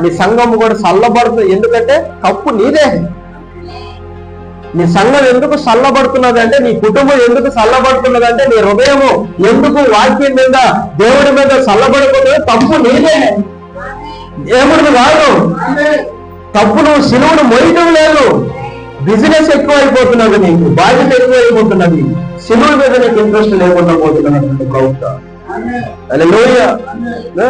నీ సంఘం కూడా చల్లబడుతుంది ఎందుకంటే తప్పు నీదే. నీ సంఘం ఎందుకు చల్లబడుతున్నది అంటే నీ కుటుంబం ఎందుకు చల్లబడుతున్నది అంటే నీ హృదయము ఎందుకు వాక్యం మీద దేవుడి మీద చల్లబడిపోతుంది తప్పు నీదే. దేవుడిది కాదు తప్పు నువ్వు సిలువును మోయటం లేదు. బిజినెస్ ఎక్కువ అయిపోతున్నది నీకు బాధ్యత ఎక్కువ అయిపోతున్నది సిలువు మీద నీకు ఇంట్రెస్ట్ లేకుండా హల్లెలూయా. ఆ?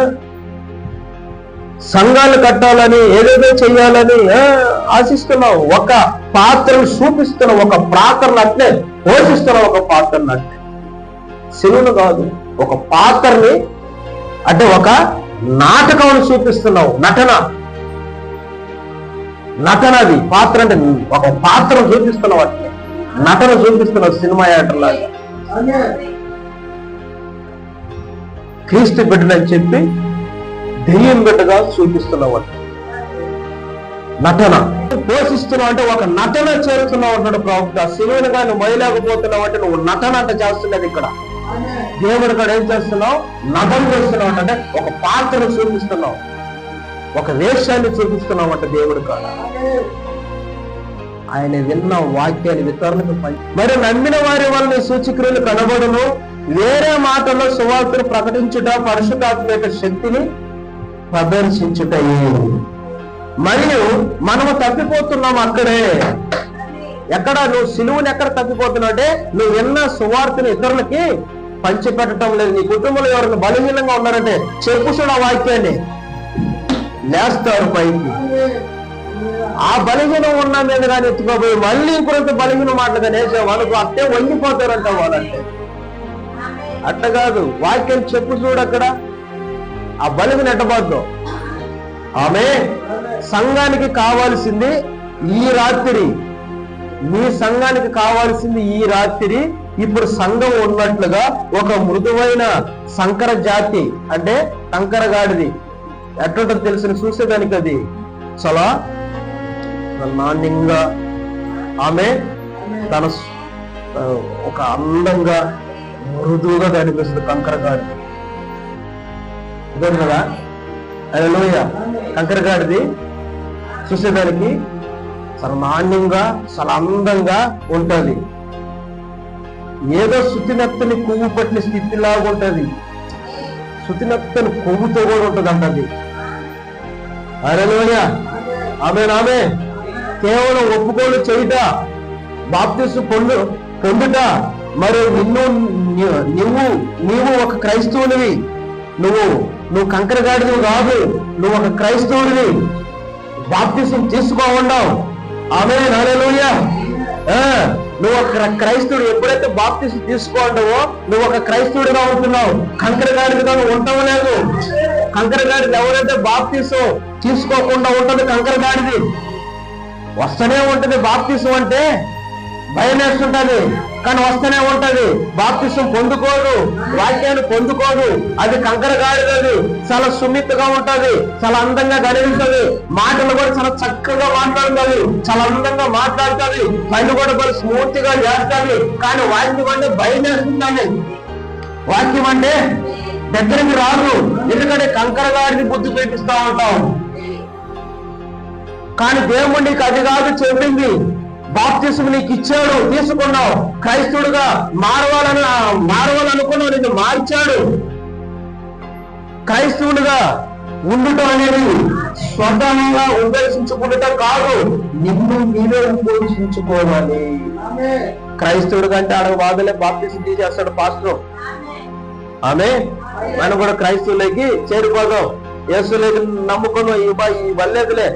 సంఘాలు కట్టాలని ఏదేదో చెయ్యాలని ఆ, ఆశిస్తున్నావు. ఒక పాత్రను చూపిస్తున్నావు ఒక పాత్రను అట్లే పోషిస్తున్నావు ఒక పాత్రను అట్లే. సిలువును కాదు ఒక పాత్రని అంటే ఒక నాటకం చూపిస్తున్నావు నటన. నటన అది. పాత్ర అంటే ఒక పాత్రను చూపిస్తున్నావు అట్లే. నటన చూపిస్తున్నావు సినిమా యాక్టర్ లాగా క్రీస్తు బిడ్డనని చెప్పి దెయ్యం బిడ్డగా చూపిస్తున్నావు నటన. పోషిస్తున్నావు అంటే ఒక నటన చేస్తున్నావు అంటాడు ప్రవక్త సిలువను కానీ మొయలేకపోతున్నావు అంటే నువ్వు నటన అంటే చేస్తున్నది ఇక్కడ. దేవుడు కూడా ఏం చేస్తున్నావు? నటన చేస్తున్నావు అంటే ఒక పాత్రను చూపిస్తున్నావు. ఒక వేషాన్ని చూపిస్తున్నావు అంటే దేవుడు కాడ. ఆయన విన్న వాక్యాన్ని వితరణకు మరి నమ్మిన వారి వల్ల సూచిక్రియలు కనబడును? వేరే మాటల్లో సువార్తను ప్రకటించుట పరిశుద్ధాత్మ యొక్క శక్తిని ప్రదర్శించుటయే మరియు మనము తప్పిపోతున్నాం అక్కడే. ఎక్కడ? నువ్వు సిలువుని ఎక్కడ తప్పిపోతున్నావు అంటే నువ్వు విన్న సువార్తను ఇతరులకి పంచిపెట్టడం లేదు. నీ కుటుంబంలో ఎవరైనా బలహీనంగా ఉన్నారంటే చెప్పు చూడ వాక్యాన్ని. లేస్తారు పైకి. ఆ బలహీనం ఉన్న మీద కానీ ఎత్తుకోపోయి మళ్ళీ ఇంకొంత బలహీన మాటలు కానీ వేసావు వాళ్ళకు అట్టే వంగిపోతారంట వాళ్ళంటే. అట్ట కాదు. వాక్యం చెప్పు చూడు అక్కడ. ఆ బలిని నెట్టబోద్దు ఆమె సంఘానికి కావాల్సింది ఈ రాత్రి. మీ సంఘానికి కావాల్సింది ఈ రాత్రి. ఇప్పుడు సంఘం ఉన్నట్లుగా ఒక మృదువైన సంకర జాతి అంటే కంకరగాడిది ఎట్లుంటుంది తెలిసిన చూసేదానికి అది. చాలా? నాణ్యంగా ఆమె తన ఒక అందంగా మృదువుగా కనిపిస్తుంది కంకరగాడి ఇదే కదా అది లోయ కంకరగాడిది చూసేదానికి చాలా నాణ్యంగా చాలా అందంగా ఉంటది. ఏదో శుతినత్తని కొవ్వు పట్టిన స్థితిలాగా ఉంటుంది. శుతినత్తని కొవ్వుతో కూడా ఉంటుంది అంటది అరేలోయ ఆమె నామె కేవలం ఒప్పుకోలు చేయుట బాప్తిసు పొందు పొందుట మరి నిన్ను నువ్వు నీవు ఒక క్రైస్తవునివి. నువ్వు నువ్వు కంకరగాడివి కాదు. నువ్వు ఒక క్రైస్తవుడివి. బాప్తిసం తీసుకోవడావు ఆమె నలలోయ నువ్వు ఒక క్రైస్తవుడు ఎప్పుడైతే బాప్తిసి తీసుకుంటావో నువ్వు ఒక క్రైస్తవుడిగా ఉంటున్నావు. కంకరగాడిగా నువ్వు ఉండవు లేదు? కంకరగాడిది ఎవరైతే బాప్తిసం తీసుకోకుండా ఉంటుంది కంకరగాడిది? వస్తూనే ఉంటుంది బాప్తిసం అంటే భయం వేస్తుంటది కానీ వస్తూనే ఉంటది. బాప్తిష్టం పొందుకోదు. వాక్యాన్ని పొందుకోదు. అది కంకర గాడిదది చాలా సున్నితగా ఉంటది. చాలా అందంగా కనిపిస్తుంది మాటలు కూడా చాలా చక్కగా మాట్లాడుతుంది. చాలా అందంగా మాట్లాడుతుంది. పని కూడా చాలా స్మూత్గా చేస్తుంది. కానీ వాక్యం అంటే భయం వేస్తుందండి. వాక్యం అంటే దగ్గరికి రాదు. ఎందుకంటే కంకర గాడిని బుద్ధి పెట్టిస్తా ఉంటాం. కానీ దేవుడు నీకు అది కాదు చెప్పింది. బాప్తిసం నీకు ఇచ్చాడు తీసుకున్నావు. క్రైస్తవుడుగా మారవాలని మారవాలనుకున్నావు నిన్ను మార్చాడు. క్రైస్తవుడిగా ఉండటం అనేది స్వతంగా ఉపేక్షించుకుంటం కాదు నిన్ను నీవే ఉపేక్షించుకోవాలి క్రైస్తవుడు కంటే ఆడ బాధలే బాప్తిసం తీసేస్తాడు పాస్టర్. ఆమె మనం కూడా క్రైస్తవులకి చేరిపోదాం. ఏసులేదు నమ్ముకున్నాం ఈ ఈ వల్లేదులే.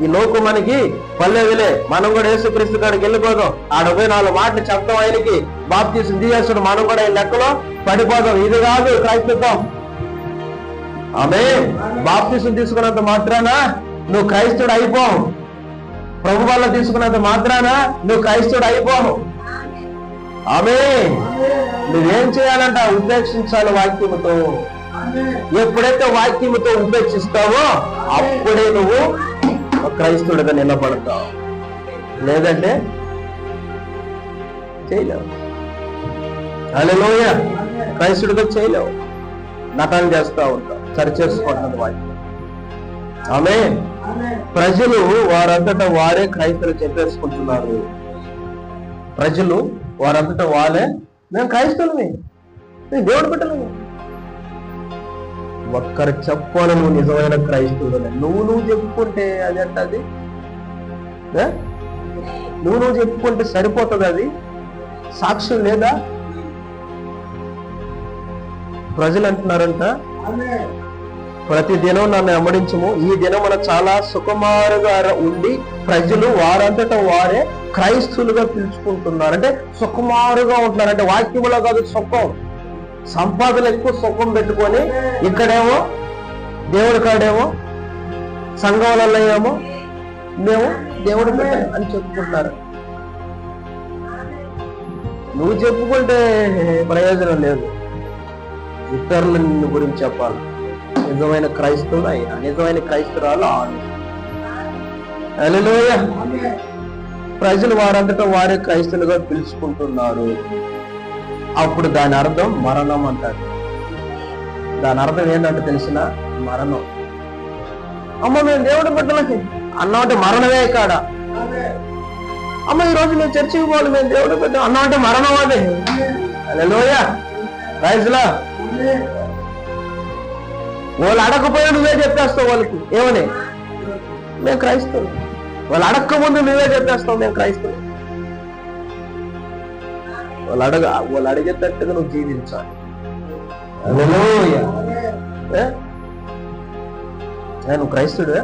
ఈ లోకు మనకి పర్లేదులే మనం కూడా యేసుక్రీస్తు కాడికి వెళ్ళిపోదాం. ఆడ పోయి నాలుగు మాటలు చెప్తాం ఆయనకి. బాప్తీసం తీయేస్తాడు మనం కూడా ఈ లెక్కలో పడిపోదాం. ఇది కాదు క్రైస్తవం ఆమె బాప్తీసం తీసుకున్నంత మాత్రాన నువ్వు క్రైస్తవుడు అయిపోవు. ప్రభు వల్ల తీసుకున్నంత మాత్రాన నువ్వు క్రైస్తవుడు అయిపోవు. ఆమె నువ్వేం చేయాలంట? ఉపేక్షించాలి వాక్యముతో. ఎప్పుడైతే వాక్యముతో ఉపేక్షిస్తావో అప్పుడే నువ్వు ఒక క్రైస్తవుడిగా నిలబడతావు. లేదంటే చేయలేవు. అలలోయ క్రైస్తుడిగా చేయలేవు. నటన చేస్తా ఉంటావు. సరి చేసుకుంటున్నది ఆమె ప్రజలు వారంతటా వారే క్రైస్తవులు చెప్పేసుకుంటున్నారు ప్రజలు వారంతటా వాళ్ళే మేము క్రైస్తవులమే. దేవుడు బిడ్డలమే. ఒక్కరు చెప్పాలి నువ్వు నిజమైన క్రైస్తవుడు నువ్వు నువ్వు చెప్పుకుంటే అది అంటది అది? నువ్వు నువ్వు చెప్పుకుంటే సరిపోతుంది అది? సాక్ష్యం లేదా? ప్రజలు అంటున్నారంట. ప్రతి దినం నన్ను వెంబడించము ఈ దినం మన చాలా సుకుమారుగా ఉండి ప్రజలు వారంతటా వారే క్రైస్తులుగా పిలుచుకుంటున్నారు. అంటే సుకుమారుగా ఉంటున్నారు. అంటే వాక్యములో కాదు సుఖం. సంపాదన ఎక్కువ సుఖం పెట్టుకొని ఇక్కడేమో దేవుడి కాడేమో సంఘాలలో ఏమో మేము దేవుడి అని చెప్పుకుంటున్నారు. నువ్వు చెప్పుకుంటే ప్రయోజనం లేదు. ఇతరుల నిన్ను గురించి చెప్పాలి. నిజమైన క్రైస్తవుడు అయినా నిజమైన క్రైస్తవురాలు ఆమె హల్లెలూయా. ప్రజలు వారంతటా వారే క్రైస్తవులుగా పిలుచుకుంటున్నారు. అప్పుడు దాని అర్థం మరణం అంటారు. దాని అర్థం ఏంటంటే తెలిసిన మరణం. అమ్మ మేము దేవుడి బిడ్డలకి అన్నమాట మరణమే కాడ. అమ్మ ఈ రోజు మేము చర్చికి పోవాలి మేము దేవుడి బిడ్డ. అన్నమాట మరణం అదే. హల్లెలూయా. రైజ్లా వాళ్ళు అడగపోయినా నువ్వే చెప్పేస్తావు వాళ్ళకి. ఏమని? మేము క్రైస్తవులు. వాళ్ళు అడక్క ముందు నువ్వే చెప్పేస్తావు మేము క్రైస్తవులు. వాళ్ళు అడగ వాళ్ళు అడిగేటట్టుగా నువ్వు జీవించాలి. నువ్వు క్రైస్తుడు?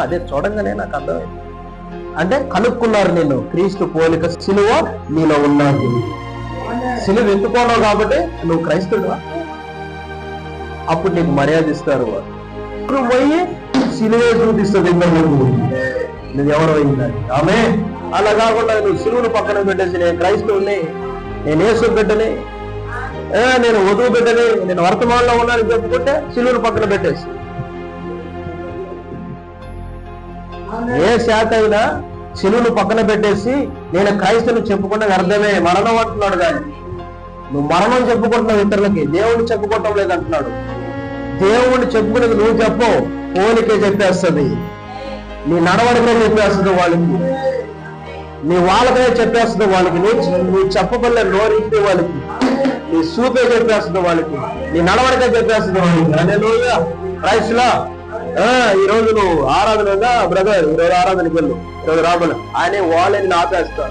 అదే చూడంగానే నాకు అర్థమైంది. అంటే కనుక్కున్నారు నిన్ను. క్రీస్తు పోలిక సిలువ నీలో ఉన్నది. సిలువ ఎత్తుకోవడం కాబట్టి నువ్వు క్రైస్తుడువా? అప్పుడు నీకు మర్యాద ఇస్తారు పోయి సిలువే చూపిస్తుంది ఇంద్రులకు నువ్వు ఎవరో అయిందని ఆమె అలా కాకుండా నువ్వు సిలువును పక్కన పెట్టేసి నేను క్రైస్తవుని నేను యేసు బిడ్డని ఏ, నేను వధువు బిడ్డని నేను వర్తమానంలో ఉన్నానని చెప్పుకుంటే సిలువును పక్కన పెట్టేసి. ఏ శాఖ అయినా సిలువును పక్కన పెట్టేసి నేను క్రైస్తవుని చెప్పుకున్న వ్యర్థమే మరణం అంటున్నాడు కానీ. నువ్వు మరణం చెప్పుకుంటున్నావు ఇతరులకి దేవుడు చెప్పుకోవటం లేదంటున్నాడు. దేవుడిని చెప్పుకునేది నువ్వు చెప్పవు పోలికే చెప్పేస్తుంది. నీ నడవడికే చెప్పేస్తుంది వాళ్ళకి. నీ వాళ్ళకే చెప్పేస్తుంది వాళ్ళకి. నువ్వు నువ్వు చెప్పబల్లే నోరిస్తే వాళ్ళకి. నీ సూపే చెప్పేస్తుంది వాళ్ళకి. నీ నడవడికే చెప్పేస్తుంది వాళ్ళకి. అదే నువ్వు రైస్లా ఈ రోజు నువ్వు ఆరాధన బ్రదర్ ఈరోజు ఆరాధనకి వెళ్ళు. ఈరోజు రాబోలే. ఆయన వాళ్ళని ఆపేస్తా